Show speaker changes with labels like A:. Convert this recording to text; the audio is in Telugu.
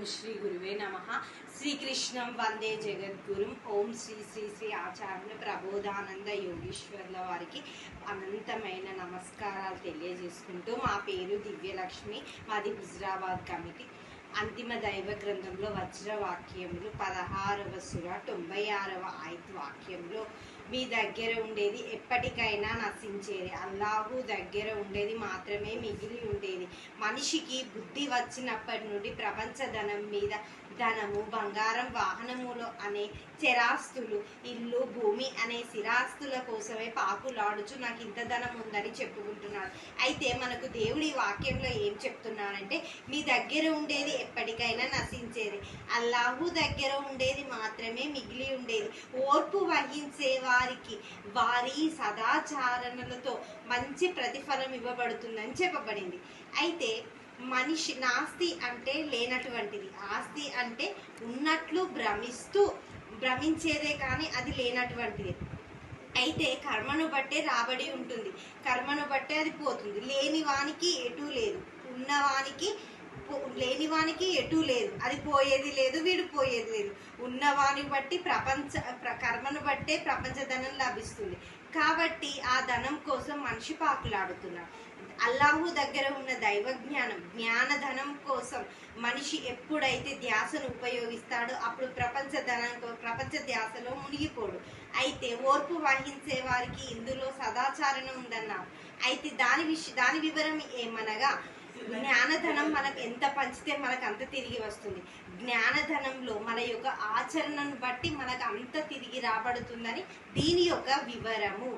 A: ఓం శ్రీ గురువే నమ. శ్రీకృష్ణం వందే జగద్గురుం. ఓం శ్రీ శ్రీ శ్రీ ఆచార్య ప్రబోధానంద యోగీశ్వర్ల వారికి అనంతమైన నమస్కారాలు తెలియజేసుకుంటూ మా పేరు దివ్యలక్ష్మి. మాది హుజరాబాద్ కమిటీ. అంతిమ దైవ గ్రంథంలో వజ్రవాక్యములు పదహారవ సుర తొంభై ఆరవ ఐత్ వాక్యంలో మీ దగ్గర ఉండేది ఎప్పటికైనా నశించేది. అల్లాహు దగ్గర ఉండేది మాత్రమే మిగిలి ఉండేది. మనిషికి బుద్ధి వచ్చినప్పటి నుండి ప్రపంచ ధనం మీద ధనము బంగారం వాహనములు అనే చిరాస్తులు ఇల్లు భూమి అనే స్థిరాస్తుల కోసమే పాకులాడుచు నాకు ఇంత ధనం ఉందని చెప్పుకుంటున్నాడు. అయితే మనకు దేవుడి వాక్యంలో ఏం చెప్తున్నాడంటే మీ దగ్గర ఉండేది ఎప్పటికైనా నశించేది. అల్లాహు దగ్గర ఉండేది మాత్రమే మిగిలి ఉండేది. ఓర్పు వహించే వారికి వారి సదాచారణలతో మంచి ప్రతిఫలం ఇవ్వబడుతుందని చెప్పబడింది. అయితే మనిషి నాస్తి అంటే లేనటువంటిది. ఆస్తి అంటే ఉన్నట్లు భ్రమిస్తూ భ్రమించేదే కానీ అది లేనటువంటిది. అయితే కర్మను బట్టే రాబడి ఉంటుంది. కర్మను బట్టే అది పోతుంది. లేని వానికి ఎటూ లేదు. ఉన్నవానికి లేనివానికి లేని వానికి ఎటు లేదు. అది పోయేది లేదు వీడు పోయేది లేదు. ఉన్నవాని బట్టి ప్రపంచ ప్ర- కర్మను బట్టే ప్రపంచ ధనం లభిస్తుంది. కాబట్టి ఆ ధనం కోసం మనిషి పాకులాడుతున్నాడు. అల్లాహు దగ్గర ఉన్న దైవ జ్ఞానం జ్ఞానధనం కోసం మనిషి ఎప్పుడైతే ధ్యాసను ఉపయోగిస్తాడో అప్పుడు ప్రపంచ ధనం ప్రపంచ ధ్యాసలో మునిగిపోడు. అయితే ఓర్పు వహించే వారికి ఇందులో సదాచారణ ఉందన్నారు అయితే దాని విష దాని వివరం ఏమనగా జ్ఞానధనం మనకు ఎంత పంచితే మనకు అంత తిరిగి వస్తుంది. జ్ఞానధనంలో మన యొక్క ఆచరణను బట్టి మనకు అంత తిరిగి రాబడుతుందని దీని యొక్క వివరము.